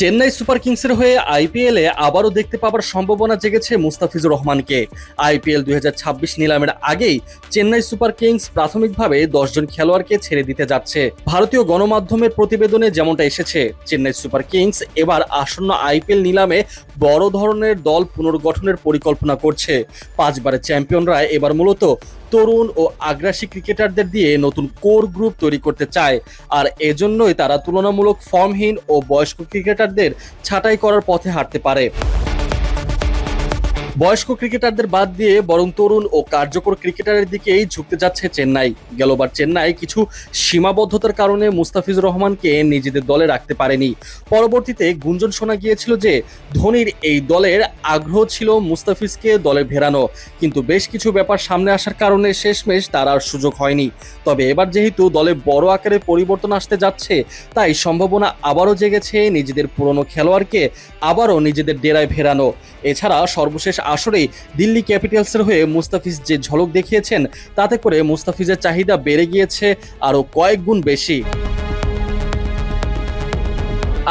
Chennai super কিংসের হয়ে আইপিএলে আবারও দেখতে পাবার সম্ভাবনা জেগেছে মুস্তাফিজুর রহমানকে। আইপিএল দু হাজার ছাব্বিশ নিলামের আগেই চেন্নাই সুপার কিংস প্রাথমিকভাবে দশজন খেলোয়াড়কে ছেড়ে দিতে যাচ্ছে। ভারতীয় গণমাধ্যমের প্রতিবেদনে যেমনটা এসেছে, চেন্নাই সুপার কিংস এবার আসন্ন আইপিএল নিলামে বড় ধরনের দল পুনর্গঠনের পরিকল্পনা করছে। পাঁচবারের চ্যাম্পিয়নরা এবার মূলত তরুণ ও আগ্রাসী ক্রিকেটারদের দিয়ে নতুন কোর গ্রুপ তৈরি করতে চায়। আর এজন্যই তারা তুলনামূলক ফর্মহীন ও বয়স্ক ক্রিকেটারদের ছাঁটাই করার পথে হাঁটতে পারে। বয়স্ক ক্রিকেটারদের বাদ দিয়ে বরং তরুণ ও কার্যকর ক্রিকেটারের দিকেই ঝুঁকতে যাচ্ছে চেন্নাই। গেলবার চেন্নাই কিছু সীমাবদ্ধতার কারণে মুস্তাফিজুর রহমানকে নিজেদের দলে রাখতে পারেনি। পরবর্তীতে গুঞ্জন শোনা গিয়েছিল যে, ধোনির এই দলের আগ্রহ ছিল মুস্তাফিজকে দলে ভেরানো। কিন্তু বেশ কিছু ব্যাপার সামনে আসার কারণে শেষমেশ তার আর সুযোগ হয়নি। তবে এবার যেহেতু দলে বড় আকারে পরিবর্তন আসতে যাচ্ছে, তাই সম্ভাবনা আবারও জেগেছে নিজেদের পুরনো খেলোয়াড়কে আবারও নিজেদের ডেরায় ভেরানো। এছাড়া সর্বশেষ আসরেই দিল্লি ক্যাপিটালসের হয়ে মুস্তাফিজ যে ঝলক দেখিয়েছেন, তাতে করে মুস্তাফিজের চাহিদা বেড়ে গিয়েছে আরও কয়েক গুণ বেশি।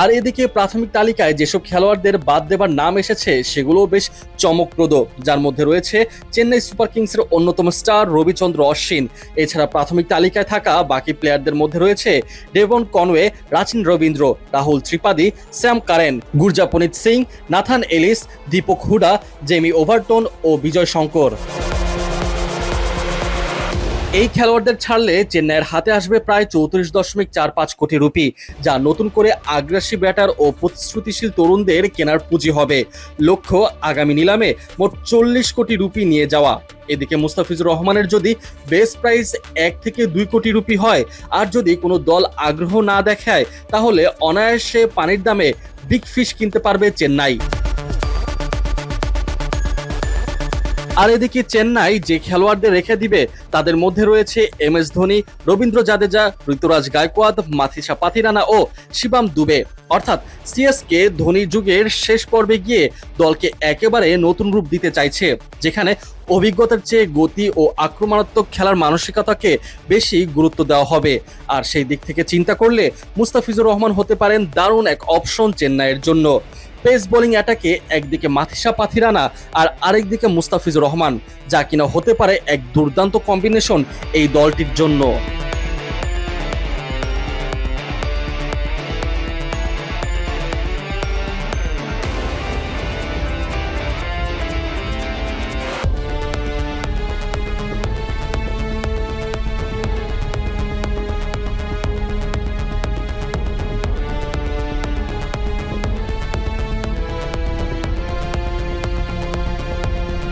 আর এদিকে প্রাথমিক তালিকায় যেসব খেলোয়াড়দের বাদ দেবার নাম এসেছে, সেগুলোও বেশ চমকপ্রদ। যার মধ্যে রয়েছে চেন্নাই সুপার কিংসের অন্যতম স্টার রবিচন্দ্র অশ্বিন। এছাড়া প্রাথমিক তালিকায় থাকা বাকি প্লেয়ারদের মধ্যে রয়েছে Devon Conway, Rachin Ravindra, Rahul Tripathi Sam Curran, Gurjapneet Singh, Nathan Ellis, Deepak Hooda, Jamie Overton ও বিজয় শঙ্কর। এই খেলোয়াড়দের ছাড়লে চেন্নাইয়ের হাতে আসবে প্রায় চৌত্রিশ দশমিক চার পাঁচ কোটি রুপি, যা নতুন করে আগ্রাসী ব্যাটার ও প্রতিশ্রুতিশীল তরুণদের কেনার পুঁজি হবে। লক্ষ্য, আগামী নিলামে মোট চল্লিশ কোটি রুপি নিয়ে যাওয়া। এদিকে মুস্তাফিজুর রহমানের যদি বেস প্রাইস এক থেকে দুই কোটি রুপি হয়, আর যদি কোনো দল আগ্রহ না দেখায়, তাহলে অনায়াসে পানির দামে বিগ ফিশ কিনতে পারবে চেন্নাই। আর এদিকে চেন্নাই যে খেলোয়াড়দের রেখে দিবে, তাদের মধ্যে রয়েছে এম এস ধোনি, রবীন্দ্র জাদেজা, ঋতুরাজ গায়কোয়াদ মাথিসা পাথিরানা ও শিবাম দুবে। অর্থাৎ সিএসকে ধোনি যুগের শেষ পর্বে গিয়ে দলকে একেবারে নতুন রূপ দিতে চাইছে, যেখানে অভিজ্ঞতার চেয়ে গতি ও আক্রমণাত্মক খেলার মানসিকতাকে বেশি গুরুত্ব দেওয়া হবে। আর সেই দিক থেকে চিন্তা করলে মুস্তাফিজুর রহমান হতে পারেন দারুণ এক অপশন চেন্নাইয়ের জন্য। পেস বোলিং অ্যাটাকে একদিকে মাথিসা পাথিরানা আর আরেকদিকে মুস্তাফিজুর রহমান, যা কিনা হতে পারে এক দুর্দান্ত কম্বিনেশন এই দলটির জন্য।